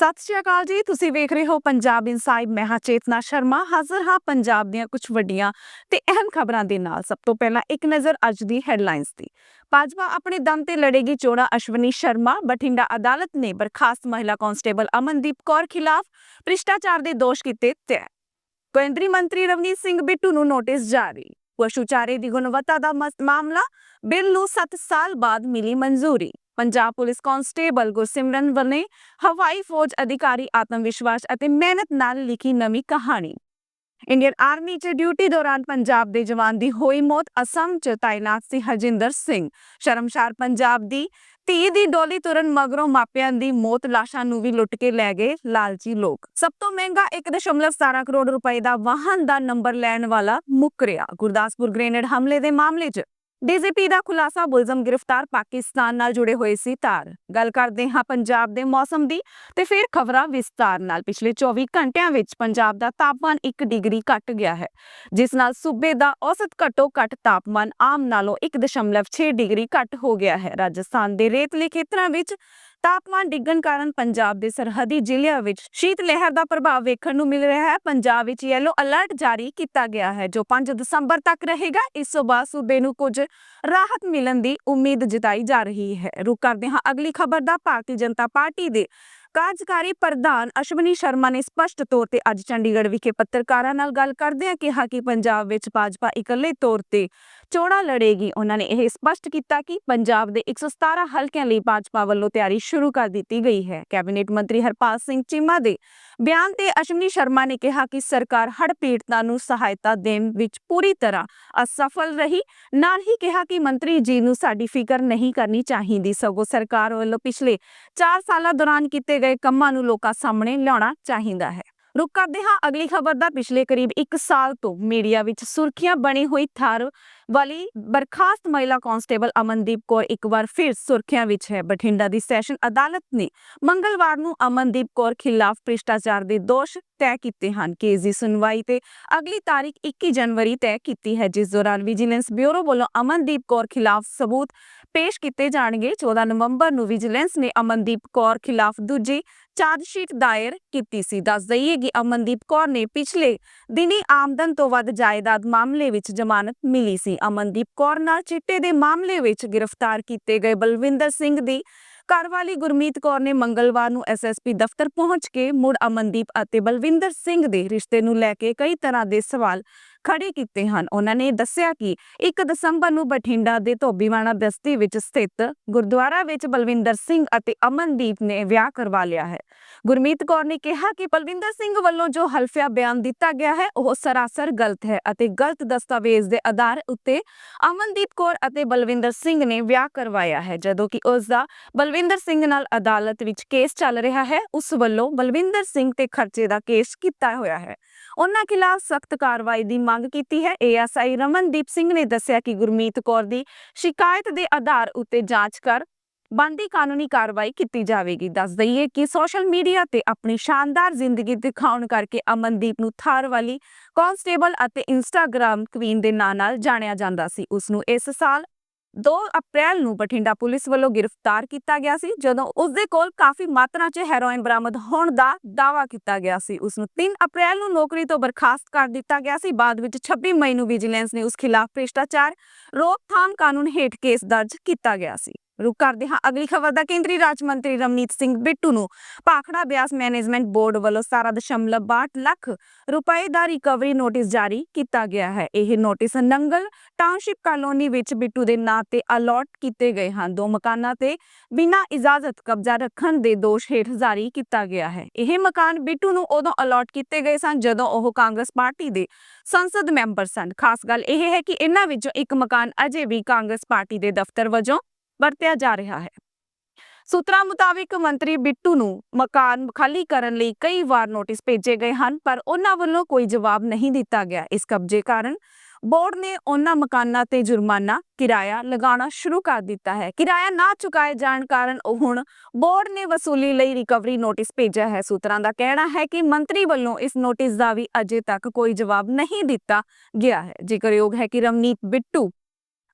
ਸਤਿ ਸ਼੍ਰੀ ਅਕਾਲ ਜੀ। ਤੁਸੀਂ ਵੇਖ ਰਹੇ ਹੋ ਪੰਜਾਬ ਇਨਸਾਈਡ। ਮੈਂ ਹਾਂ ਚੇਤਨਾ ਸ਼ਰਮਾ। ਹਾਜ਼ਰ ਹਾਂ ਪੰਜਾਬ ਦੀਆਂ ਕੁਝ ਵੱਡੀਆਂ ਤੇ ਅਹਿਮ ਖਬਰਾਂ ਦੇ ਨਾਲ। ਸਭ ਤੋਂ ਪਹਿਲਾਂ ਇੱਕ ਨਜ਼ਰ ਅੱਜ ਦੀ ਹੈਡਲਾਈਨਸ ਦੀ। ਭਾਜਪਾ ਆਪਣੇ ਦਮ ਤੇ ਲੜੇਗੀ ਚੋਣਾਂ ਅਸ਼ਵਨੀ ਸ਼ਰਮਾ। ਬਠਿੰਡਾ ਅਦਾਲਤ ਨੇ ਬਰਖਾਸਤ ਮਹਿਲਾ ਕਾਂਸਟੇਬਲ ਅਮਨਦੀਪ ਕੌਰ ਖਿਲਾਫ ਭ੍ਰਿਸ਼ਟਾਚਾਰ ਦੇ ਦੋਸ਼ ਕੀਤੇ ਤੈਅ। ਕੇਂਦਰੀ ਮੰਤਰੀ ਰਵਨੀਤ ਸਿੰਘ ਬਿੱਟੂ ਨੂੰ ਨੋਟਿਸ ਜਾਰੀ। ਪਸ਼ੂ ਚਾਰੇ ਦੀ ਗੁਣਵੱਤਾ ਦਾ ਮਾਮਲਾ। ਬਿੱਲ ਨੂੰ 7 ਸਾਲ ਬਾਅਦ ਮਿਲੀ ਮਨਜ਼ੂਰੀ। ਪੰਜਾਬ ਪੁਲਿਸ ਕਾਂਸਟੇਬਲ ਗੁਰਸਿਮਰਨ ਵਨੇ ਹਵਾਈ ਫੌਜ ਅਧਿਕਾਰੀ ਆਤਮ ਵਿਸ਼ਵਾਸ ਅਤੇ ਮਿਹਨਤ ਨਾਲ ਲਿਖੀ ਨਵੀਂ ਕਹਾਣੀ। ਇੰਡੀਅਨ ਆਰਮੀ 'ਚ ਡਿਊਟੀ ਦੌਰਾਨ ਪੰਜਾਬ ਦੇ ਜਵਾਨ ਦੀ ਹੋਈ ਮੌਤ ਅਸਮ 'ਚ ਤਾਇਨਾਤ ਸੀ ਹਰਜਿੰਦਰ ਸਿੰਘ। ਸ਼ਰਮਸ਼ਾਰ ਪੰਜਾਬ ਦੀ ਧੀ ਦੀ ਡੋਲੀ ਤੁਰਨ ਮਗਰੋਂ ਮਾਪਿਆਂ ਦੀ ਮੌਤ ਲਾਸ਼ਾਂ ਨੂੰ ਵੀ ਲੁੱਟ ਕੇ ਲੈ ਗਏ ਲਾਲਚੀ ਲੋਕ। ਸਭ ਤੋਂ ਮਹਿੰਗਾ 1.17 ਕਰੋੜ ਰੁਪਏ ਦਾ ਵਾਹਨ ਦਾ ਨੰਬਰ ਲੈਣ ਵਾਲਾ ਮੁੱਕਰਿਆ ਗੁਰਦਾਸਪੁਰ ਗ੍ਰੇਨੇਡ ਹਮਲੇ ਦੇ ਮਾਮਲੇ 'ਚ ਡੀਜੀਪੀ ਦਾ ਖੁਲਾਸਾ ਮੁਲਜ਼ਮ ਗ੍ਰਿਫਤਾਰ ਪਾਕਿਸਤਾਨ ਨਾਲ ਜੁੜੇ ਹੋਏ ਸੀ ਤਾਰ। ਗੱਲ ਕਰਦੇ ਹਾਂ ਪੰਜਾਬ ਦੇ ਮੌਸਮ ਦੀ ਤੇ ਫਿਰ ਖਬਰਾਂ ਵਿਸਤਾਰ ਨਾਲ। ਪਿਛਲੇ 24 ਘੰਟਿਆਂ ਵਿੱਚ ਪੰਜਾਬ ਦਾ ਤਾਪਮਾਨ 1 ਡਿਗਰੀ ਘਟ ਗਿਆ ਹੈ, ਜਿਸ ਨਾਲ ਸੂਬੇ ਦਾ ਔਸਤ ਘੱਟੋ ਘੱਟ ਤਾਪਮਾਨ ਆਮ ਨਾਲੋਂ 1.6 ਡਿਗਰੀ ਘੱਟ ਹੋ ਗਿਆ ਹੈ। ਰਾਜਸਥਾਨ ਦੇ ਰੇਤਲੇ ਖੇਤਰਾਂ ਵਿੱਚ ਤਾਪਮਾਨ ਡਿੱਗਣ ਕਾਰਨ ਪੰਜਾਬ ਦੇ ਸਰਹੱਦੀ ਜ਼ਿਲ੍ਹਿਆਂ ਵਿੱਚ ਸ਼ੀਤ ਲਹਿਰ ਦਾ ਪ੍ਰਭਾਵ ਵੇਖਣ ਨੂੰ ਮਿਲ ਰਿਹਾ ਹੈ। ਪੰਜਾਬ ਵਿੱਚ ਯੈਲੋ ਅਲਰਟ ਜਾਰੀ ਕੀਤਾ ਗਿਆ ਹੈ, ਜੋ 5 ਦਸੰਬਰ ਤੱਕ ਰਹੇਗਾ। ਇਸ ਤੋਂ ਬਾਅਦ ਸੂਬੇ ਨੂੰ ਕੁਝ ਰਾਹਤ ਮਿਲਣ ਦੀ ਉਮੀਦ ਜਤਾਈ ਜਾ ਰਹੀ ਹੈ। ਰੁਕ ਕਰਦੇ ਹਾਂ ਅਗਲੀ ਖਬਰ ਦਾ। ਭਾਰਤੀ ਜਨਤਾ ਪਾਰਟੀ ਦੇ ਕਾਰਜਕਾਰੀ ਪ੍ਰਧਾਨ ਅਸ਼ਵਨੀ ਸ਼ਰਮਾ ਨੇ ਸਪਸ਼ਟ ਤੌਰ ਤੇ ਅੱਜ ਚੰਡੀਗੜ੍ਹ ਵਿਖੇ ਪੱਤਰਕਾਰਾਂ ਨਾਲ ਗੱਲ ਕਰਦਿਆਂ ਕਿਹਾ ਕਿ ਪੰਜਾਬ ਵਿੱਚ ਭਾਜਪਾ ਇਕੱਲੇ ਤੌਰ ਤੇ ਚੋਣਾਂ ਲੜੇਗੀ। ਉਹਨਾਂ ਨੇ ਇਹ ਸਪਸ਼ਟ ਕੀਤਾ ਕਿ ਪੰਜਾਬ ਦੇ 117 ਹਲਕਿਆਂ ਲਈ ਭਾਜਪਾ ਵੱਲੋਂ ਤਿਆਰੀ ਸ਼ੁਰੂ ਕਰ ਦਿੱਤੀ ਗਈ ਹੈ। ਕੈਬਨਿਟ ਮੰਤਰੀ ਹਰਪਾਲ ਸਿੰਘ ਚੀਮਾ ਦੇ ਬਿਆਨ ਤੇ ਅਸ਼ਵਨੀ ਸ਼ਰਮਾ ਨੇ ਕਿਹਾ ਕਿ ਸਰਕਾਰ ਹੜ ਪੀੜਤਾਂ ਨੂੰ ਸਹਾਇਤਾ ਦੇਣ ਵਿੱਚ ਪੂਰੀ ਤਰ੍ਹਾਂ ਅਸਫਲ ਰਹੀ। ਨਾਲ ਹੀ ਕਿਹਾ ਕਿ ਮੰਤਰੀ ਜੀ ਨੂੰ ਸਾਡੀ ਫਿਕਰ ਨਹੀਂ ਕਰਨੀ ਚਾਹੀਦੀ। ਸਗੋਂ ਸਰਕਾਰ ਵੱਲੋਂ ਪਿਛਲੇ 4 ਸਾਲਾਂ ਦੌਰਾਨ ਕੀਤੇ ਗਏ ਕੰਮਾਂ ਨੂੰ ਲੋਕਾਂ ਸਾਹਮਣੇ ਲਿਆਉਣਾ ਚਾਹੀਦਾ ਹੈ। ਰੁਕ ਕਰਦੇ ਹਾਂ। ਅਗਲੀ ਖਬਰ ਦਾ ਪਿਛਲੇ ਕਰੀਬ 1 ਸਾਲ ਤੋਂ ਮੀਡੀਆ ਵਿੱਚ ਸੁਰਖੀਆਂ ਬਣੀ ਹੋਈ ਥਾਰ ਵਾਲੀ ਬਰਖਾਸਤ ਮਹਿਲਾ ਕਾਂਸਟੇਬਲ ਅਮਨਦੀਪ ਕੌਰ ਇੱਕ ਵਾਰ ਫਿਰ ਸੁਰਖੀਆਂ ਵਿੱਚ ਹੈ। ਬਠਿੰਡਾ ਦੀ ਸੈਸ਼ਨ ਅਦਾਲਤ ਨੇ ਮੰਗਲਵਾਰ ਨੂੰ ਅਮਨਦੀਪ ਕੌਰ ਖਿਲਾਫ ਭ੍ਰਿਸ਼ਟਾਚਾਰ ਦੇ ਦੋਸ਼ ਤੈਅ ਕੀਤੇ ਹਨ। ਕੇਸ ਦੀ ਸੁਣਵਾਈ ਤੇ ਅਗਲੀ ਤਾਰੀਖ 21 ਜਨਵਰੀ ਤੈਅ ਕੀਤੀ ਹੈ, ਜਿਸ ਦੌਰਾਨ ਵਿਜੀਲੈਂਸ ਬਿਊਰੋ ਵੱਲੋਂ ਅਮਨਦੀਪ ਕੌਰ ਖਿਲਾਫ ਸਬੂਤ ਪੇਸ਼ ਕੀਤੇ ਜਾਣਗੇ। 14 ਨਵੰਬਰ ਨੂੰ ਵਿਜੀਲੈਂਸ ਨੇ ਅਮਨਦੀਪ ਕੌਰ ਖਿਲਾਫ ਦੂਜੀ ਚਾਰਜ ਸ਼ੀਟ ਦਾਇਰ ਕੀਤੀ ਸੀ। ਦੱਸ ਦਈਏ ਕਿ ਅਮਨਦੀਪ ਕੌਰ ਨੇ ਪਿਛਲੇ ਦਿਨੀ ਆਮਦਨ ਤੋਂ ਵੱਧ ਜਾਇਦਾਦ ਮਾਮਲੇ ਵਿੱਚ ਜ਼ਮਾਨਤ ਮਿਲੀ ਸੀ। ਅਮਨਦੀਪ ਕੌਰ ਨਾਲ ਚਿੱਟੇ ਦੇ ਮਾਮਲੇ ਵਿੱਚ ਗ੍ਰਿਫਤਾਰ ਕੀਤੇ ਗਏ ਬਲਵਿੰਦਰ ਸਿੰਘ ਦੀ ਘਰਵਾਲੀ ਗੁਰਮੀਤ ਕੌਰ ਨੇ ਮੰਗਲਵਾਰ ਨੂੰ ਐਸਐਸਪੀ ਦਫ਼ਤਰ ਪਹੁੰਚ ਕੇ ਮੁੜ ਅਮਨਦੀਪ ਅਤੇ ਬਲਵਿੰਦਰ ਸਿੰਘ ਦੇ ਰਿਸ਼ਤੇ ਨੂੰ ਲੈ ਕੇ ਕਈ ਤਰ੍ਹਾਂ ਦੇ ਸਵਾਲ ਖੜੇ ਕੀਤੇ ਹਨ। ਉਹਨਾਂ ਨੇ ਦੱਸਿਆ ਕਿ 1 ਦਸੰਬਰ ਨੂੰ ਬਠਿੰਡਾ ਦੇ ਧੋਬੀਵਾਣਾ ਬਸਤੀ ਵਿੱਚ ਸਥਿਤ ਗੁਰਦੁਆਰਾ ਵਿੱਚ ਬਲਵਿੰਦਰ ਸਿੰਘ ਅਤੇ ਅਮਨਦੀਪ ਨੇ ਵਿਆਹ ਕਰਵਾ ਲਿਆ ਹੈ। ਗੁਰਮੀਤ ਕੌਰ ਨੇ ਕਿਹਾ ਕਿ ਬਲਵਿੰਦਰ ਸਿੰਘ ਵੱਲੋਂ ਜੋ ਹਲਫੀਆ ਬਿਆਨ ਦਿੱਤਾ ਗਿਆ ਹੈ, ਉਹ ਸਰਾਸਰ ਗਲਤ ਹੈ ਅਤੇ ਗਲਤ ਦਸਤਾਵੇਜ਼ ਦੇ ਆਧਾਰ ਉੱਤੇ ਅਮਨਦੀਪ ਕੌਰ ਅਤੇ ਬਲਵਿੰਦਰ ਸਿੰਘ ਨੇ ਵਿਆਹ ਕਰਵਾਇਆ ਹੈ। ਜਦੋਂ ਕਿ ਉਸ ਦਾ ਬਲਵਿੰਦਰ ਸਿੰਘ ਨਾਲ ਅਦਾਲਤ ਵਿੱਚ ਕੇਸ ਚੱਲ ਰਿਹਾ ਹੈ, ਉਸ ਵੱਲੋਂ ਬਲਵਿੰਦਰ ਸਿੰਘ ਤੇ ਖਰਚੇ ਦਾ ਕੇਸ ਕੀਤਾ ਹੋਇਆ ਹੈ। ਉਹਨਾਂ ਖਿਲਾਫ ਸਖਤ ਕਾਰਵਾਈ ਦੀ ਮੰਗ ਕੀਤੀ ਹੈ। ਏਐਸਆਈ ਰਮਨਦੀਪ ਸਿੰਘ ਨੇ ਦੱਸਿਆ ਕਿ ਗੁਰਮੀਤ ਕੌਰ ਦੀ ਸ਼ਿਕਾਇਤ ਦੇ ਆਧਾਰ ਉੱਤੇ ਜਾਂਚ ਕਰ ਬਣਦੀ ਕਾਨੂੰਨੀ ਕਾਰਵਾਈ ਕੀਤੀ ਜਾਵੇਗੀ। ਦੱਸ ਦਈਏ ਕਿ ਸੋਸ਼ਲ ਮੀਡੀਆ ਤੇ ਆਪਣੀ ਸ਼ਾਨਦਾਰ ਜ਼ਿੰਦਗੀ ਦਿਖਾਉਣ ਕਰਕੇ ਅਮਨਦੀਪ ਨੂੰ ਥਾਰ ਵਾਲੀ ਕਾਂਸਟੇਬਲ ਅਤੇ ਇੰਸਟਾਗ੍ਰam ਕੁਈਨ ਦੇ ਨਾਂ ਨਾਲ ਜਾਣਿਆ ਜਾਂਦਾ ਸੀ। ਉਸ ਨੂੰ ਇਸ ਸਾਲ 2 ਅਪ੍ਰੈਲ ਨੂੰ ਬਠਿੰਡਾ ਪੁਲਿਸ ਵੱਲੋਂ ਗ੍ਰਿਫਤਾਰ ਕੀਤਾ ਗਿਆ ਸੀ, ਜਦੋਂ ਉਸ ਦੇ ਕੋਲ ਕਾਫੀ ਮਾਤਰਾ 'ਚ ਹੈਰੋਇਨ ਬਰਾਮਦ ਹੋਣ ਦਾ ਦਾਅਵਾ ਕੀਤਾ ਗਿਆ ਸੀ। ਉਸ ਨੂੰ 3 ਅਪ੍ਰੈਲ ਨੂੰ ਨੌਕਰੀ ਤੋਂ ਬਰਖਾਸਤ ਕਰ ਦਿੱਤਾ ਗਿਆ ਸੀ। ਬਾਅਦ ਵਿੱਚ 26 ਮਈ ਨੂੰ ਵਿਜੀਲੈਂਸ ਨੇ ਉਸ ਖਿਲਾਫ ਭ੍ਰਿਸ਼ਟਾਚਾਰ, ਰੋਕਥਾਮ ਕਾਨੂੰਨ ਹੇਠ ਕੇਸ ਦਰਜ ਕੀਤਾ ਗਿਆ ਸੀ। ਰੁਕ ਕਰਦੇ ਹਾਂ। ਅਗਲੀ ਖਬਰ ਦਾ ਕੇਂਦਰੀ ਰਾਜ ਮੰਤਰੀ ਰਮਨੀਤ ਸਿੰਘ ਬਿੱਟੂ ਨੂੰ। ਭਾਖੜਾ ਬਿਆਸ ਮੈਨੇਜਮੈਂਟ ਬੋਰਡ ਵੱਲੋਂ 17.62 ਲੱਖ ਰੁਪਏ ਦਾ ਰਿਕਵਰੀ ਨੋਟਿਸ ਜਾਰੀ ਕੀਤਾ ਗਿਆ ਹੈ। ਇਹ ਨੋਟਿਸ ਨੰਗਲ ਟਾਊਨਸ਼ਿਪ ਕਾਲੋਨੀ ਵਿੱਚ ਬਿੱਟੂ ਦੇ ਨਾਂ ਤੇ ਅਲਾਟ ਕੀਤੇ ਗਏ ਹਨ। ਦੋ ਮਕਾਨਾਂ ਤੇ ਬਿਨਾਂ ਇਜਾਜ਼ਤ ਕਬਜ਼ਾ ਰੱਖਣ ਦੇ ਦੋਸ਼ ਹੇਠ ਜਾਰੀ ਕੀਤਾ ਗਿਆ ਹੈ। ਇਹ ਮਕਾਨ ਬਿੱਟੂ ਨੂੰ ਉਦੋਂ ਅਲਾਟ ਕੀਤੇ ਗਏ ਸਨ ਜਦੋਂ ਉਹ ਕਾਂਗਰਸ ਪਾਰਟੀ ਦੇ ਸੰਸਦ ਮੈਂਬਰ ਸਨ। ਖਾਸ ਗੱਲ ਇਹ ਹੈ ਕਿ ਇਹਨਾਂ ਵਿੱਚੋਂ ਇੱਕ ਮਕਾਨ ਅਜੇ ਵੀ ਕਾਂਗਰਸ ਪਾਰਟੀ ਦੇ ਦਫ਼ਤਰ ਵਜੋਂ ਵਰਤਿਆ ਜਾ ਰਿਹਾ ਹੈ। ਸੂਤਰਾਂ ਮੁਤਾਬਿਕ ਮੰਤਰੀ ਬਿੱਟੂ ਨੂੰ ਮਕਾਨ ਖਾਲੀ ਕਰਨ ਲਈ ਕਈ ਵਾਰ ਨੋਟਿਸ ਭੇਜੇ ਗਏ ਹਨ, ਪਰ ਉਹਨਾਂ ਵੱਲੋਂ ਕੋਈ ਜਵਾਬ ਨਹੀਂ ਦਿੱਤਾ ਗਿਆ। ਇਸ ਕਬਜ਼ੇ ਕਾਰਨ ਬੋਰਡ ਨੇ ਉਹਨਾਂ ਮਕਾਨਾਂ ਤੇ ਜੁਰਮਾਨਾ, ਕਿਰਾਇਆ ਲਗਾਉਣਾ ਸ਼ੁਰੂ ਕਰ ਦਿੱਤਾ ਹੈ। ਕਿਰਾਇਆ ਨਾ ਚੁਕਾਏ ਜਾਣ ਕਾਰਨ ਉਹ ਹੁਣ ਬੋਰਡ ਨੇ ਵਸੂਲੀ ਲਈ ਰਿਕਵਰੀ ਨੋਟਿਸ ਭੇਜਿਆ ਹੈ। ਸੂਤਰਾਂ ਦਾ ਕਹਿਣਾ ਹੈ ਕਿ ਮੰਤਰੀ ਵੱਲੋਂ ਇਸ ਨੋਟਿਸ ਦਾ ਵੀ ਅਜੇ ਤੱਕ ਕੋਈ ਜਵਾਬ ਨਹੀਂ ਦਿੱਤਾ ਗਿਆ ਹੈ। ਜ਼ਿਕਰਯੋਗ ਹੈ ਕਿ ਰਮਨੀਤ ਬਿੱਟੂ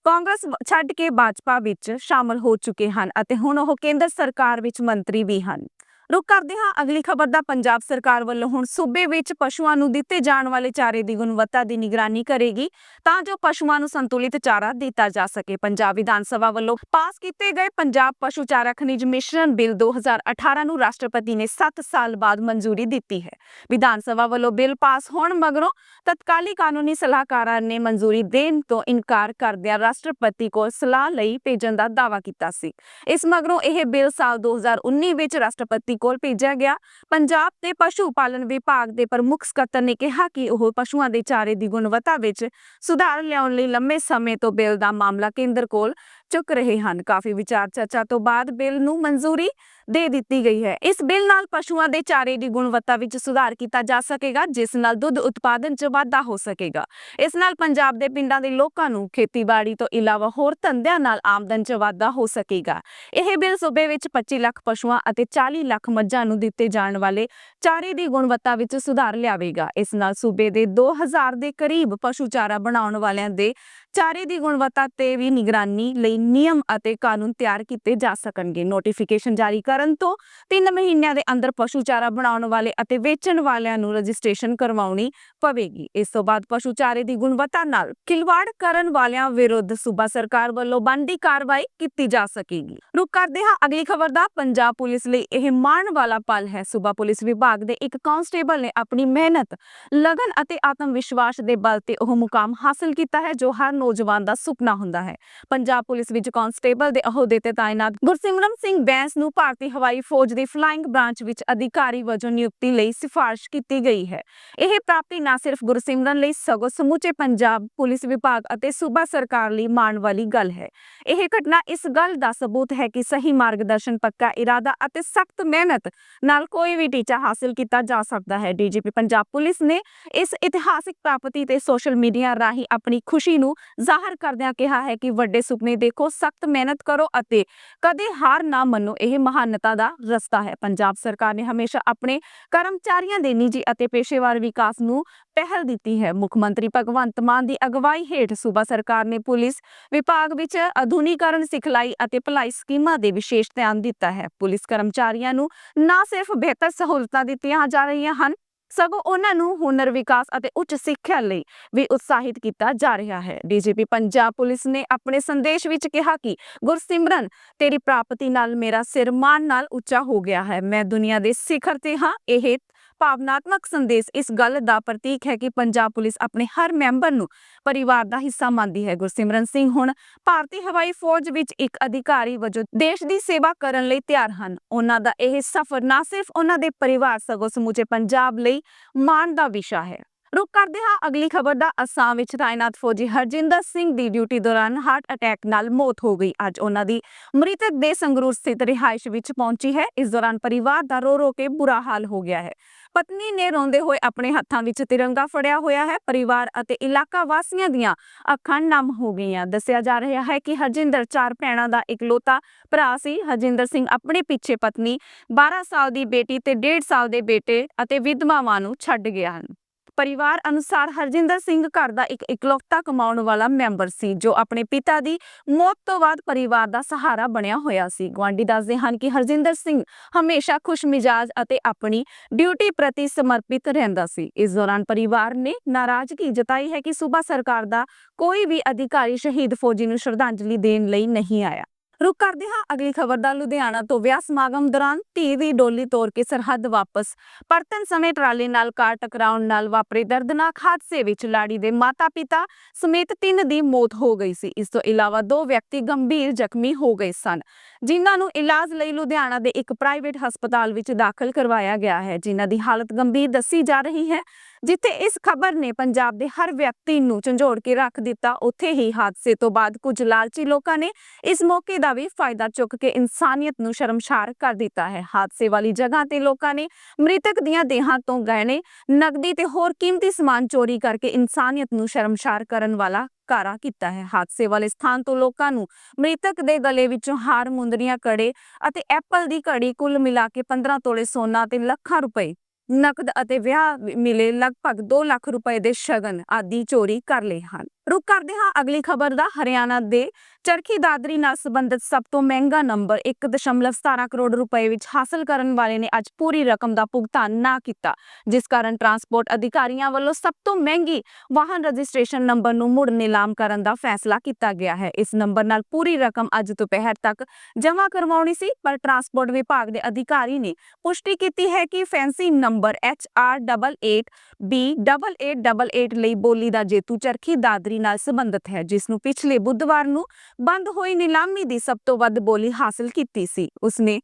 ਕਾਂਗਰਸ ਛੱਡ ਕੇ ਭਾਜਪਾ ਵਿੱਚ ਸ਼ਾਮਲ ਹੋ ਚੁੱਕੇ ਹਨ ਅਤੇ ਹੁਣ ਉਹ ਕੇਂਦਰ ਸਰਕਾਰ ਵਿੱਚ ਮੰਤਰੀ ਵੀ ਹਨ। ਰੁਕ ਕਰਦੇ ਹਾਂ। ਅਗਲੀ ਖਬਰ ਦਾ ਪੰਜਾਬ ਸਰਕਾਰ ਵੱਲੋਂ ਹੁਣ ਸੂਬੇ ਵਿੱਚ ਪਸ਼ੂਆਂ ਨੂੰ ਦਿੱਤੇ ਜਾਣ ਵਾਲੇ ਚਾਰੇ ਦੀ ਗੁਣਵੱਤਾ ਦੀ ਨਿਗਰਾਨੀ ਕਰੇਗੀ ਤਾਂ ਜੋ ਪਸ਼ੂਆਂ ਨੂੰ ਸੰਤੁਲਿਤ ਚਾਰਾ ਦਿੱਤਾ ਜਾ ਸਕੇ। ਪੰਜਾਬ ਵਿਧਾਨ ਸਭਾ ਵੱਲੋਂ ਪਾਸ ਕੀਤੇ ਗਏ ਪੰਜਾਬ ਪਸ਼ੂ ਚਾਰਾ ਖਣਿਜ ਮਿਸ਼ਰਣ ਬਿੱਲ 2018 ਨੂੰ ਰਾਸ਼ਟਰਪਤੀ ਨੇ 7 ਸਾਲ ਬਾਅਦ ਮਨਜ਼ੂਰੀ ਦਿੱਤੀ ਹੈ। ਵਿਧਾਨ ਸਭਾ ਵੱਲੋਂ ਬਿੱਲ ਪਾਸ ਹੋਣ ਮਗਰੋਂ ਤਤਕਾਲੀ ਕਾਨੂੰਨੀ ਸਲਾਹਕਾਰਾਂ ਨੇ ਮਨਜ਼ੂਰੀ ਦੇਣ ਤੋਂ ਇਨਕਾਰ ਕਰਦਿਆਂ ਰਾਸ਼ਟਰਪਤੀ ਕੋਲ ਸਲਾਹ ਲਈ ਭੇਜਣ ਦਾ ਦਾਅਵਾ ਕੀਤਾ ਸੀ। ਇਸ ਮਗਰੋਂ ਇਹ ਬਿੱਲ ਸਾਲ 2019 ਵਿੱਚ ਰਾਸ਼ਟਰਪਤੀ ਕੋਲ ਭੇਜਿਆ ਗਿਆ। ਪੰਜਾਬ ਦੇ ਪਸ਼ੂ ਪਾਲਣ ਵਿਭਾਗ ਦੇ ਪ੍ਰਮੁੱਖ ਸਕੱਤਰ ਨੇ ਕਿਹਾ ਕਿ ਉਹ ਪਸ਼ੂਆਂ ਦੇ ਚਾਰੇ ਦੀ ਗੁਣਵੱਤਾ ਵਿੱਚ ਸੁਧਾਰ ਲਿਆਉਣ ਲਈ ਲੰਮੇ ਸਮੇਂ ਤੋਂ ਬਿੱਲ ਦਾ ਮਾਮਲਾ ਕੇਂਦਰ ਕੋਲ ਚੁੱਕ ਰਹੇ ਹਨ। ਕਾਫੀ ਵਿਚਾਰ ਚਰਚਾ ਤੋਂ ਬਾਅਦ ਬਿੱਲ ਨੂੰ ਮਨਜ਼ੂਰੀ ਦੇ ਦਿੱਤੀ ਗਈ ਹੈ। ਇਸ ਬਿੱਲ ਨਾਲ ਪਸ਼ੂਆਂ ਦੇ ਚਾਰੇ ਦੀ ਗੁਣਵੱਤਾ ਵਿੱਚ ਸੁਧਾਰ ਕੀਤਾ ਜਾ ਸਕੇਗਾ, ਜਿਸ ਨਾਲ ਦੁੱਧ ਉਤਪਾਦਨ 'ਚ ਵਾਧਾ ਹੋ ਸਕੇਗਾ। ਇਸ ਨਾਲ ਪੰਜਾਬ ਦੇ ਪਿੰਡਾਂ ਦੇ ਲੋਕਾਂ ਨੂੰ ਖੇਤੀਬਾੜੀ ਤੋਂ ਇਲਾਵਾ ਹੋਰ ਧੰਦਿਆਂ ਨਾਲ ਆਮਦਨ 'ਚ ਵਾਧਾ ਹੋ ਸਕੇਗਾ। ਇਹ ਬਿੱਲ ਸੂਬੇ ਵਿੱਚ 25 ਲੱਖ ਪਸ਼ੂਆਂ ਅਤੇ 40 ਲੱਖ ਮੱਝਾਂ ਨੂੰ ਦਿੱਤੇ ਜਾਣ ਵਾਲੇ ਚਾਰੇ ਦੀ ਗੁਣਵੱਤਾ ਵਿੱਚ ਸੁਧਾਰ ਲਿਆਵੇਗਾ। ਇਸ ਨਾਲ ਸੂਬੇ ਦੇ 2000 ਦੇ ਕਰੀਬ ਪਸ਼ੂ ਚਾਰਾ ਬਣਾਉਣ ਵਾਲਿਆਂ ਦੇ ਚਾਰੇ ਦੀ ਗੁਣਵੱਤਾ ਤੇ ਵੀ ਨਿਗਰਾਨੀ ਲਈ ਨਿਯਮ ਅਤੇ ਕਾਨੂੰਨ ਤਿਆਰ ਕੀਤੇ ਜਾ ਸਕਣਗੇ। ਨੋਟੀਫਿਕੇਸ਼ਨ ਜਾਰੀ ਕਰਨ ਤੋਂ 3 ਮਹੀਨਿਆਂ ਦੇ ਅੰਦਰ ਪਸ਼ੂ ਚਾਰਾ ਬਣਾਉਣ ਵਾਲੇ ਅਤੇ ਵੇਚਣ ਵਾਲਿਆਂ ਨੂੰ ਰਜਿਸਟ੍ਰੇਸ਼ਨ ਕਰਵਾਉਣੀ ਪਵੇਗੀ। ਇਸ ਤੋਂ ਬਾਅਦ ਪਸ਼ੂ ਚਾਰੇ ਦੀ ਗੁਣਵੱਤਾ ਨਾਲ ਖਿਲਵਾੜ ਕਰਨ ਵਾਲਿਆਂ ਵਿਰੁੱਧ ਸੂਬਾ ਸਰਕਾਰ ਵੱਲੋਂ ਬਣਦੀ ਕਾਰਵਾਈ ਕੀਤੀ ਜਾ ਸਕੇਗੀ। ਰੁਕ ਕਰਦੇ ਹਾਂ ਅਗਲੀ ਖਬਰ ਦਾ। ਪੰਜਾਬ ਪੁਲਿਸ ਲਈ ਇਹ ਮਾਣ ਵਾਲਾ ਪਲ ਹੈ। ਸੂਬਾ ਪੁਲਿਸ ਵਿਭਾਗ ਦੇ ਇੱਕ ਕਾਂਸਟੇਬਲ ਨੇ ਆਪਣੀ ਮਿਹਨਤ, ਲਗਨ ਅਤੇ ਆਤਮ ਵਿਸ਼ਵਾਸ ਦੇ ਬਲ ਤੇ ਉਹ ਮੁਕਾਮ ਹਾਸਲ ਕੀਤਾ ਹੈ, ਜੋ ਹਰ ਨੌਜਵਾਨ ਦਾ ਸੁਪਨਾ ਹੁੰਦਾ ਹੈ। ਪੰਜਾਬ ਪੁਲਿਸ ਵਿੱਚ ਕਾਂਸਟੇਬਲ ਦੇ ਅਹੁਦੇ ਤੇ ਤਾਇਨਾਤ ਗੁਰਸਿਮਰਨ ਸਿੰਘ ਬੈਂਸ ਨੂੰ ਭਾਰਤੀ ਹਵਾਈ ਫੌਜ ਦੀ ਫਲਾਈਂਗ ਬ੍ਰਾਂਚ ਵਿੱਚ ਅਧਿਕਾਰੀ ਵਜੋਂ ਨਿਯੁਕਤੀ ਲਈ ਸਿਫਾਰਿਸ਼ ਕੀਤੀ ਗਈ ਹੈ। ਇਹ ਪ੍ਰਾਪਤੀ ਨਾ ਸਿਰਫ ਗੁਰਸਿਮਰਨ ਲਈ ਸਗੋਂ ਸਮੁੱਚੇ ਪੰਜਾਬ ਪੁਲਿਸ ਵਿਭਾਗ ਅਤੇ ਸੂਬਾ ਸਰਕਾਰ ਲਈ ਮਾਣ ਵਾਲੀ ਗੱਲ ਹੈ। ਇਹ ਘਟਨਾ ਇਸ ਗੱਲ ਦਾ ਸਬੂਤ ਹੈ ਕਿ ਸਹੀ ਮਾਰਗਦਰਸ਼ਨ, ਪੱਕਾ ਇਰਾਦਾ ਅਤੇ ਸਖਤ ਮਿਹਨਤ ਨਾਲ ਕੋਈ ਵੀ ਟੀਚਾ ਹਾਸਲ ਕੀਤਾ ਜਾ ਸਕਦਾ ਹੈ। ਡੀਜੀਪੀ ਪੰਜਾਬ ਪੁਲਿਸ ਨੇ ਇਸ ਇਤਿਹਾਸਿਕ ਪ੍ਰਾਪਤੀ ਤੇ ਸੋਸ਼ਲ ਮੀਡੀਆ ਰਾਹੀਂ ਆਪਣੀ ਖੁਸ਼ੀ ਨੂੰ ਜ਼ਾਹਰ ਕਰਦਿਆਂ ਕਿਹਾ ਹੈ ਕਿ ਵੱਡੇ ਸੁਪਨੇ ਦੇਖੋ, ਸਖਤ ਮਿਹਨਤ ਕਰੋ ਅਤੇ ਕਦੇ ਹਾਰ ਨਾ ਮੰਨੋ। ਇਹ ਮਹਾਨਤਾ ਦਾ ਰਸਤਾ ਹੈ। ਪੰਜਾਬ ਸਰਕਾਰ ਨੇ ਹਮੇਸ਼ਾ ਆਪਣੇ ਕਰਮਚਾਰੀਆਂ ਦੇ ਨਿੱਜੀ ਅਤੇ ਪੇਸ਼ੇਵਰ ਵਿਕਾਸ ਨੂੰ ਪਹਿਲ ਦਿੱਤੀ ਹੈ। ਮੁੱਖ ਮੰਤਰੀ ਭਗਵੰਤ ਮਾਨ ਦੀ ਅਗਵਾਈ ਹੇਠ ਸੂਬਾ ਸਰਕਾਰ ਨੇ ਪੁਲਿਸ ਵਿਭਾਗ ਵਿੱਚ ਆਧੁਨਿਕਰਨ ਸਿਖਲਾਈ ਅਤੇ ਭਲਾਈ ਸਕੀਮਾਂ ਦੇ ਵਿਸ਼ੇਸ਼ ਧਿਆਨ ਦਿੱਤਾ ਹੈ। ਪੁਲਿਸ ਕਰਮਚਾਰੀਆਂ ਨੂੰ ਨਾ ਸਿਰਫ ਬਿਹਤਰ ਸਹੂਲਤਾਂ ਦਿੱਤੀਆਂ ਜਾ ਰਹੀਆਂ ਹਨ ਸਗੋਂ ਉਹਨਾਂ ਨੂੰ ਹੁਨਰ ਵਿਕਾਸ ਅਤੇ ਉੱਚ ਸਿੱਖਿਆ ਲਈ ਵੀ ਉਤਸ਼ਾਹਿਤ ਕੀਤਾ ਜਾ ਰਿਹਾ ਹੈ। ਡੀਜੀਪੀ ਪੰਜਾਬ ਪੁਲਿਸ ਨੇ ਆਪਣੇ ਸੰਦੇਸ਼ ਵਿੱਚ ਕਿਹਾ ਕਿ, ਗੁਰਸਿਮਰਨ, ਤੇਰੀ ਪ੍ਰਾਪਤੀ ਨਾਲ ਮੇਰਾ ਸਿਰ ਮਾਨ ਨਾਲ ਉੱਚਾ ਹੋ ਗਿਆ ਹੈ। ਮੈਂ ਦੁਨੀਆ ਦੇ ਸਿਖਰ ਤੇ ਹਾਂ। ਇਹ ਭਾਵਨਾਤਮਕ ਸੰਦੇਸ਼ ਇਸ ਗੱਲ ਦਾ ਪ੍ਰਤੀਕ ਹੈ ਕਿ ਪੰਜਾਬ ਪੁਲਿਸ ਆਪਣੇ ਹਰ ਮੈਂਬਰ ਨੂੰ ਪਰਿਵਾਰ ਦਾ ਹਿੱਸਾ ਮੰਨਦੀ ਹੈ। ਗੁਰਸਿਮਰਨ ਸਿੰਘ ਹੁਣ ਭਾਰਤੀ ਹਵਾਈ ਫੌਜ ਵਿੱਚ ਇੱਕ ਅਧਿਕਾਰੀ ਵਜੋਂ ਦੇਸ਼ ਦੀ ਸੇਵਾ ਕਰਨ ਲਈ ਤਿਆਰ ਹਨ। ਉਹਨਾਂ ਦਾ ਇਹ ਸਫ਼ਰ ਨਾ ਸਿਰਫ ਉਹਨਾਂ ਦੇ ਪਰਿਵਾਰ ਸਗੋਂ ਸਮੁੱਚੇ ਪੰਜਾਬ ਲਈ ਮਾਣ ਦਾ ਵਿਸ਼ਾ ਹੈ। ਰੁਕ ਕਰਦੇ ਹਾਂ ਅਗਲੀ ਖਬਰ ਦਾ। ਅਸਾਮ ਵਿੱਚ ਤਾਇਨਾਤ ਫੌਜੀ ਹਰਜਿੰਦਰ ਸਿੰਘ ਦੀ ਡਿਊਟੀ ਦੌਰਾਨ ਹਾਰਟ ਅਟੈਕ ਨਾਲ ਮੌਤ ਹੋ ਗਈ। ਅੱਜ ਉਹਨਾਂ ਦੀ ਮ੍ਰਿਤਕ ਦੇ ਸੰਗਰੂਰ ਸਥਿਤ ਰਿਹਾਇਸ਼ ਵਿੱਚ ਪਹੁੰਚੀ ਹੈ। ਇਸ ਦੌਰਾਨ ਪਰਿਵਾਰ ਦਾ ਰੋ ਰੋ ਕੇ ਬੁਰਾ ਹਾਲ ਹੋ ਗਿਆ ਹੈ। ਪਤਨੀ ਨੇ ਰੋਂਦੇ ਹੋਏ ਆਪਣੇ ਹੱਥਾਂ ਵਿੱਚ ਤਿਰੰਗਾ ਫੜਿਆ ਹੋਇਆ ਹੈ। ਪਰਿਵਾਰ ਅਤੇ ਇਲਾਕਾ ਵਾਸੀਆਂ ਦੀਆਂ ਅੱਖਾਂ ਨਮ ਹੋ ਗਈਆਂ। ਦੱਸਿਆ ਜਾ ਰਿਹਾ ਹੈ ਕਿ ਹਰਜਿੰਦਰ ਚਾਰ ਭੈਣਾਂ ਦਾ ਇਕਲੌਤਾ ਭਰਾ ਸੀ। ਹਰਜਿੰਦਰ ਸਿੰਘ ਆਪਣੇ ਪਿੱਛੇ ਪਤਨੀ 12 ਸਾਲ ਦੀ ਬੇਟੀ ਤੇ 1.5 ਸਾਲ ਦੇ ਬੇਟੇ ਅਤੇ ਵਿਧਵਾਵਾਂ ਨੂੰ ਛੱਡ ਗਿਆ। ਹਨ ਪਰਿਵਾਰ ਅਨੁਸਾਰ ਹਰਜਿੰਦਰ ਸਿੰਘ ਘਰ ਦਾ ਇੱਕ ਇਕਲੌਤਾ ਕਮਾਉਣ ਵਾਲਾ ਮੈਂਬਰ ਸੀ, ਜੋ ਆਪਣੇ ਪਿਤਾ ਦੀ ਮੌਤ ਤੋਂ ਬਾਅਦ ਪਰਿਵਾਰ ਦਾ ਸਹਾਰਾ ਬਣਿਆ ਹੋਇਆ ਸੀ। ਗਵਾਂਢੀ ਦੱਸਦੇ ਹਨ ਕਿ ਹਰਜਿੰਦਰ ਸਿੰਘ ਹਮੇਸ਼ਾ ਖੁਸ਼ਮਿਜਾਜ ਅਤੇ ਆਪਣੀ ਡਿਊਟੀ ਪ੍ਰਤੀ ਸਮਰਪਿਤ ਰਹਿੰਦਾ ਸੀ। ਇਸ ਦੌਰਾਨ ਪਰਿਵਾਰ ਨੇ ਨਾਰਾਜ਼ਗੀ ਜਤਾਈ ਹੈ ਕਿ ਸੂਬਾ ਸਰਕਾਰ ਦਾ ਕੋਈ ਵੀ ਅਧਿਕਾਰੀ ਸ਼ਹੀਦ ਫੌਜੀ ਨੂੰ ਸ਼ਰਧਾਂਜਲੀ ਦੇਣ ਲਈ ਨਹੀਂ ਆਇਆ। ਰੁਕ ਕਰਦੇ ਹਾਂ ਅਗਲੀ ਖਬਰ ਦਾ ਲੁਧਿਆਣਾ ਤੋਂ। ਵਿਆਹ ਸਮਾਗਮ ਦੌਰਾਨ ਧੀ ਦੀ ਡੋਲੀ ਤੋੜ ਕੇ ਸਰਹੱਦ ਵਾਪਸ। ਪਰਤਨ ਸਮੇਂ ਟਰਾਲੇ ਨਾਲ ਕਾਰ ਟਕਰਾਉਣ ਨਾਲ ਵਾਪਰੇ ਦਰਦਨਾਕ ਹਾਦਸੇ ਵਿੱਚ ਲਾੜੀ ਦੇ ਮਾਤਾ-ਪਿਤਾ ਸਮੇਤ ਤਿੰਨ ਦੀ ਮੌਤ ਹੋ ਗਈ ਸੀ। ਇਸ ਤੋਂ ਇਲਾਵਾ ਦੋ ਵਿਅਕਤੀ ਗੰਭੀਰ ਜ਼ਖਮੀ ਹੋ ਗਏ ਸਨ, ਜਿਨ੍ਹਾਂ ਨੂੰ ਇਲਾਜ ਲਈ ਲੁਧਿਆਣਾ ਦੇ ਇੱਕ ਪ੍ਰਾਈਵੇਟ ਹਸਪਤਾਲ ਵਿੱਚ ਦਾਖਲ ਕਰਵਾਇਆ ਗਿਆ ਹੈ, ਜਿਨ੍ਹਾਂ ਦੀ ਹਾਲਤ ਗੰਭੀਰ ਦੱਸੀ ਜਾ ਰਹੀ ਹੈ। ਜਿੱਥੇ ਇਸ ਖਬਰ ਨੇ ਪੰਜਾਬ ਦੇ ਹਰ ਵਿਅਕਤੀ ਨੂੰ ਝੰਜੋੜ ਕੇ ਰੱਖ ਦਿੱਤਾ, ਉੱਥੇ ਹੀ ਹਾਦਸੇ ਤੋਂ ਬਾਅਦ ਕੁਝ ਲਾਲਚੀ ਲੋਕਾਂ ਨੇ ਇਸ ਮੌਕੇ ਦਾ ਵੀ ਫਾਇਦਾ ਚੁੱਕ ਕੇ ਇਨਸਾਨੀਅਤ ਨੂੰ ਸ਼ਰਮਸ਼ਾਰ ਕਰ ਦਿੱਤਾ ਹੈ। ਹਾਦਸੇ ਵਾਲੀ ਜਗ੍ਹਾ ਤੇ ਲੋਕਾਂ ਨੇ ਮ੍ਰਿਤਕ ਦੀਆਂ ਦੇਹਾਂ ਤੋਂ ਗਹਿਣੇ, ਨਕਦੀ ਤੇ ਹੋਰ ਕੀਮਤੀ ਸਮਾਨ ਚੋਰੀ ਕਰਕੇ ਇਨਸਾਨੀਅਤ ਨੂੰ ਸ਼ਰਮਸ਼ਾਰ ਕਰਨ ਵਾਲਾ ਕਾਰਾ ਕੀਤਾ ਹੈ। ਹਾਦਸੇ ਵਾਲੇ ਸਥਾਨ ਤੋਂ ਲੋਕਾਂ ਨੂੰ ਮ੍ਰਿਤਕ ਦੇ ਗਲੇ ਵਿੱਚੋਂ ਹਾਰ, ਮੁੰਦਰੀਆਂ, ਕੜੇ ਅਤੇ ਐਪਲ ਦੀ ਘੜੀ ਕੁੱਲ ਮਿਲਾ ਕੇ 15 ਤੋਲੇ ਸੋਨਾ ਤੇ ਲੱਖਾਂ ਰੁਪਏ ਨਕਦ ਅਤੇ ਵਿਆਹ ਮਿਲੇ ਲਗਭਗ 2 ਲੱਖ ਰੁਪਏ ਦੇ ਸ਼ਗਨ ਆਦਿ ਚੋਰੀ ਕਰ ਲਏ ਹਨ। ਰੁਕ ਕਰਦੇ ਹਾਂ ਅਗਲੀ ਖਬਰ ਦਾ ਹਰਿਆਣਾ ਦੇ ਚਰਖੀ ਦਾਦਰੀ ਨਾਲ ਸੰਬੰਧਿਤ ਸਭ ਤੋਂ ਮਹਿੰਗਾ ਨੰਬਰ 1.17 ਕਰੋੜ ਰੁਪਏ ਵਿੱਚ ਹਾਸਲ ਕਰਨ ਵਾਲੇ ਨੇ ਅੱਜ ਪੂਰੀ ਰਕਮ ਦਾ ਭੁਗਤਾਨ ਨਾ ਕੀਤਾ, ਜਿਸ ਕਾਰਨ ਟਰਾਂਸਪੋਰਟ ਅਧਿਕਾਰੀਆਂ ਵੱਲੋਂ ਸਭ ਤੋਂ ਮਹਿੰਗੀ ਵਾਹਨ ਰਜਿਸਟ੍ਰੇਸ਼ਨ ਨੰਬਰ ਨੂੰ ਮੁੜ ਨਿਲਾਮ ਕਰਨ ਦਾ ਫੈਸਲਾ ਕੀਤਾ ਗਿਆ ਹੈ। ਇਸ ਨੰਬਰ ਨਾਲ ਪੂਰੀ ਰਕਮ ਅੱਜ ਦੁਪਹਿਰ ਤੱਕ ਜਮ੍ਹਾਂ ਕਰਵਾਉਣੀ ਸੀ, ਪਰ ਟਰਾਂਸਪੋਰਟ ਵਿਭਾਗ ਦੇ ਅਧਿਕਾਰੀ ਨੇ ਪੁਸ਼ਟੀ ਕੀਤੀ ਹੈ ਕਿ ਫੈਂਸੀ ਨੰਬਰ HR88B8888 ਲਈ ਬੋਲੀ ਦਾ ਜੇਤੂ ਚਰਖੀ ਦਾਦਰੀ ਨਾਲ ਸੰਬੰਧਿਤ ਹੈ, ਜਿਸ ਨੂੰ ਪਿਛਲੇ ਬੁੱਧਵਾਰ ਨੂੰ ਬੰਦ ਹੋਈ ਨਿਲਾਮੀ ਦੀ ਸਭ ਤੋਂ ਵੱਧ ਬੋਲੀ ਹਾਸਲ ਕੀਤੀ ਸੀ। ਉਸਨੇ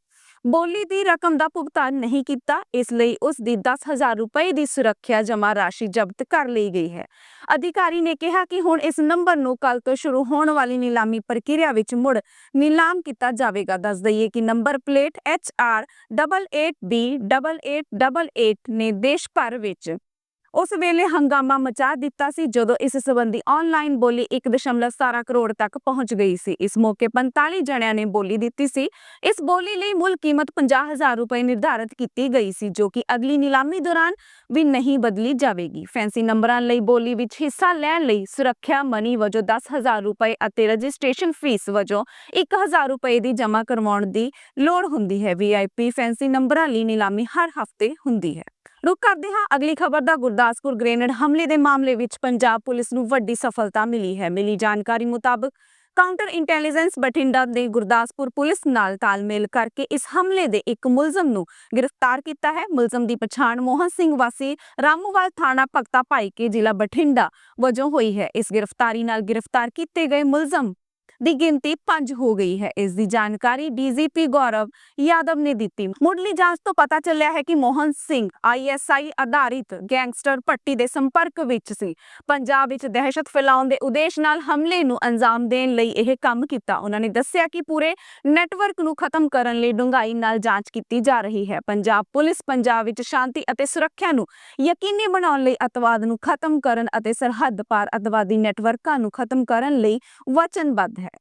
ਬੋਲੀ ਦੀ ਰਕਮ ਦਾ ਭੁਗਤਾਨ ਨਹੀਂ ਕੀਤਾ, ਇਸ ਲਈ ਉਸ ਦੀ 10000 ਰੁਪਏ ਦੀ ਸੁਰੱਖਿਆ ਜਮ੍ਹਾਂ ਰਾਸ਼ੀ ਜ਼ਬਤ ਕਰ ਲਈ ਗਈ ਹੈ। ਅਧਿਕਾਰੀ ਨੇ ਕਿਹਾ ਕਿ ਹੁਣ ਇਸ ਨੰਬਰ ਨੂੰ ਕੱਲ ਤੋਂ ਸ਼ੁਰੂ ਹੋਣ ਵਾਲੀ ਨਿਲਾਮੀ ਪ੍ਰਕਿਰਿਆ ਵਿੱਚ ਮੁੜ ਨਿਲਾਮ ਕੀਤਾ ਜਾਵੇਗਾ। ਦੱਸ ਦਈਏ ਕਿ ਨੰਬਰ ਪਲੇਟ HR 88B8888 ਨੇ ਦੇਸ਼ ਭਰ ਵਿੱਚ ਉਸ ਵੇਲੇ ਹੰਗਾਮਾ ਮਚਾ ਦਿੱਤਾ ਸੀ ਜਦੋਂ ਇਸ ਸੰਬੰਧੀ ਆਨਲਾਈਨ ਬੋਲੀ 1.17 ਕਰੋੜ ਤੱਕ ਪਹੁੰਚ ਗਈ ਸੀ। ਇਸ ਮੌਕੇ 45 ਜਣਿਆਂ ਨੇ ਬੋਲੀ ਦਿੱਤੀ ਸੀ। ਇਸ ਬੋਲੀ ਲਈ ਮੁੱਲ ਕੀਮਤ 50000 ਰੁਪਏ ਨਿਰਧਾਰਤ ਕੀਤੀ ਗਈ ਸੀ, ਜੋ ਕਿ ਅਗਲੀ ਨਿਲਾਮੀ ਦੌਰਾਨ ਵੀ ਨਹੀਂ ਬਦਲੀ ਜਾਵੇਗੀ। ਫੈਂਸੀ ਨੰਬਰਾਂ ਲਈ ਬੋਲੀ ਵਿੱਚ ਹਿੱਸਾ ਲੈਣ ਲਈ ਸੁਰੱਖਿਆ ਮਨੀ ਵਜੋਂ 10000 ਰੁਪਏ ਅਤੇ ਰਜਿਸਟ੍ਰੇਸ਼ਨ ਫੀਸ ਵਜੋਂ 1000 ਰੁਪਏ ਦੀ ਜਮ੍ਹਾਂ ਕਰਵਾਉਣ ਦੀ ਲੋੜ ਹੁੰਦੀ ਹੈ। ਵੀਆਈਪੀ ਫੈਂਸੀ ਨੰਬਰਾਂ ਲਈ ਨਿਲਾਮੀ ਹਰ ਹਫ਼ਤੇ ਹੁੰਦੀ ਹੈ। ਰੁਕ ਕਰਦੇ ਹਾਂ, ਅਗਲੀ ਖਬਰ ਦਾ ਗੁਰਦਾਸਪੁਰ ਗ੍ਰੇਨੇਡ ਹਮਲੇ ਦੇ ਮਾਮਲੇ ਵਿੱਚ ਪੰਜਾਬ ਪੁਲਿਸ ਨੂੰ ਵੱਡੀ ਸਫਲਤਾ ਮਿਲੀ ਹੈ। ਮਿਲੀ ਜਾਣਕਾਰੀ ਮੁਤਾਬਕ ਕਾਊਂਟਰ ਇੰਟੈਲੀਜੈਂਸ ਬਠਿੰਡਾ ਦੇ ਗੁਰਦਾਸਪੁਰ ਪੁਲਿਸ ਨਾਲ ਤਾਲਮੇਲ ਕਰਕੇ ਇਸ ਹਮਲੇ ਦੇ ਇੱਕ ਮੁਲਜ਼ਮ ਨੂੰ ਗ੍ਰਿਫਤਾਰ ਕੀਤਾ ਹੈ। ਮੁਲਜ਼ਮ ਦੀ ਪਛਾਣ ਮੋਹਨ ਸਿੰਘ ਵਾਸੀ ਰਾਮੂਵਾਲ ਥਾਣਾ ਭਗਤਾ ਭਾਈਕੇ ਜ਼ਿਲ੍ਹਾ ਬਠਿੰਡਾ ਵਜੋਂ ਹੋਈ ਹੈ। ਇਸ ਗ੍ਰਿਫਤਾਰੀ ਨਾਲ ਗ੍ਰਿਫਤਾਰ ਕੀਤੇ ਗਏ ਮੁਲਜ਼ਮ ਦੀ ਗਿਣਤੀ 5 ਹੋ ਗਈ ਹੈ। ਇਸ ਦੀ ਜਾਣਕਾਰੀ ਡੀਜੀਪੀ ਗੌਰਵ ਯਾਦਵ ਨੇ ਦਿੱਤੀ। ਮੁੱਢਲੀ ਜਾਂਚ ਤੋਂ ਪਤਾ ਚੱਲਿਆ ਹੈ ਕਿ ਮੋਹਨ ਸਿੰਘ ਆਈਐਸਆਈ ਆਧਾਰਿਤ ਗੈਂਗਸਟਰ ਪੱਟੀ ਦੇ ਸੰਪਰਕ ਵਿੱਚ ਸੀ। ਪੰਜਾਬ ਵਿੱਚ ਦਹਿਸ਼ਤ ਫੈਲਾਉਣ ਦੇ ਉਦੇਸ਼ ਨਾਲ ਹਮਲੇ ਨੂੰ ਅੰਜਾਮ ਦੇਣ ਲਈ ਇਹ ਕੰਮ ਕੀਤਾ। ਉਹਨਾਂ ਨੇ ਦੱਸਿਆ ਕਿ ਪੂਰੇ ਨੈਟਵਰਕ ਨੂੰ ਖਤਮ ਕਰਨ ਲਈ ਡੂੰਘਾਈ ਨਾਲ ਜਾਂਚ ਕੀਤੀ ਜਾ ਰਹੀ ਹੈ। ਪੰਜਾਬ ਪੁਲਿਸ ਪੰਜਾਬ ਵਿੱਚ ਸ਼ਾਂਤੀ ਅਤੇ ਸੁਰੱਖਿਆ ਨੂੰ ਯਕੀਨੀ ਬਣਾਉਣ ਲਈ ਅਤਵਾਦ ਨੂੰ ਖਤਮ ਕਰਨ ਅਤੇ ਸਰਹੱਦ ਪਾਰ ਅਤਵਾਦੀ ਨੈਟਵਰਕਾਂ ਨੂੰ ਖਤਮ ਕਰਨ ਲਈ ਵਚਨਬੱਧ ਹੈ।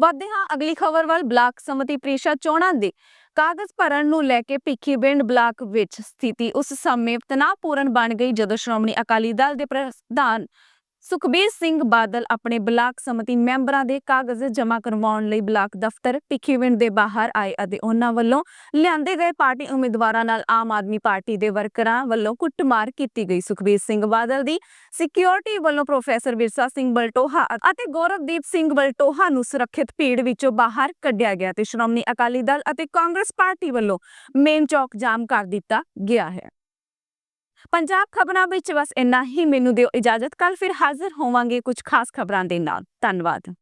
ਵਧਦੇ ਹਾਂ, ਅਗਲੀ ਖਬਰ ਵੱਲ ਬਲਾਕ ਸਮਿਤੀ ਪ੍ਰੀਸ਼ਦ ਚੋਣਾਂ ਦੇ। ਕਾਗਜ਼ ਭਰਨ ਨੂੰ ਲੈ ਕੇ ਭਿੱਖੀਵਿੰਡ ਬਲਾਕ ਵਿੱਚ ਸਥਿਤੀ ਉਸ ਸਮੇਂ ਤਣਾਅਪੂਰਨ ਬਣ ਗਈ ਜਦੋਂ ਸ਼੍ਰੋਮਣੀ ਅਕਾਲੀ ਦਲ ਦੇ ਪ੍ਰਧਾਨ ਸੁਖਬੀਰ ਸਿੰਘ ਬਾਦਲ ਆਪਣੇ ਬਲਾਕ ਸਮਿਤੀ ਮੈਂਬਰਾਂ ਦੇ ਕਾਗਜ਼ ਜਮ੍ਹਾਂ ਕਰਵਾਉਣ ਲਈ ਬਲਾਕ ਦਫ਼ਤਰ ਭਿੱਖੀਵਿੰਡ ਦੇ ਬਾਹਰ ਆਏ ਅਤੇ ਉਹਨਾਂ ਵੱਲੋਂ ਲਿਆਂਦੇ ਗਏ ਪਾਰਟੀ ਉਮੀਦਵਾਰਾਂ ਨਾਲ ਆਮ ਆਦਮੀ ਪਾਰਟੀ ਦੇ ਵਰਕਰਾਂ ਵੱਲੋਂ ਕੁੱਟਮਾਰ ਕੀਤੀ ਗਈ। ਸੁਖਬੀਰ ਸਿੰਘ ਬਾਦਲ ਦੀ ਸਿਕਿਉਰਿਟੀ ਵੱਲੋਂ ਪ੍ਰੋਫੈਸਰ ਵਿਰਸਾ ਸਿੰਘ ਬਲਟੋਹਾ ਅਤੇ ਗੌਰਵਦੀਪ ਸਿੰਘ ਬਲਟੋਹਾ ਨੂੰ ਸੁਰੱਖਿਅਤ ਭੀੜ ਵਿੱਚੋਂ ਬਾਹਰ ਕੱਢਿਆ ਗਿਆ ਤੇ ਸ਼੍ਰੋਮਣੀ ਅਕਾਲੀ ਦਲ ਅਤੇ ਕਾਂਗਰਸ ਪਾਰਟੀ ਵੱਲੋਂ ਮੇਨ ਚੌਕ ਜਾਮ ਕਰ ਦਿੱਤਾ ਗਿਆ ਹੈ। ਪੰਜਾਬ ਖਬਰਾਂ ਵਿੱਚ ਬਸ ਇੰਨਾ ਹੀ। ਮੈਨੂੰ ਦਿਓ ਇਜਾਜ਼ਤ। ਕੱਲ ਫਿਰ ਹਾਜ਼ਰ ਹੋਵਾਂਗੇ ਕੁਝ ਖਾਸ ਖਬਰਾਂ ਦੇ ਨਾਲ। ਧੰਨਵਾਦ।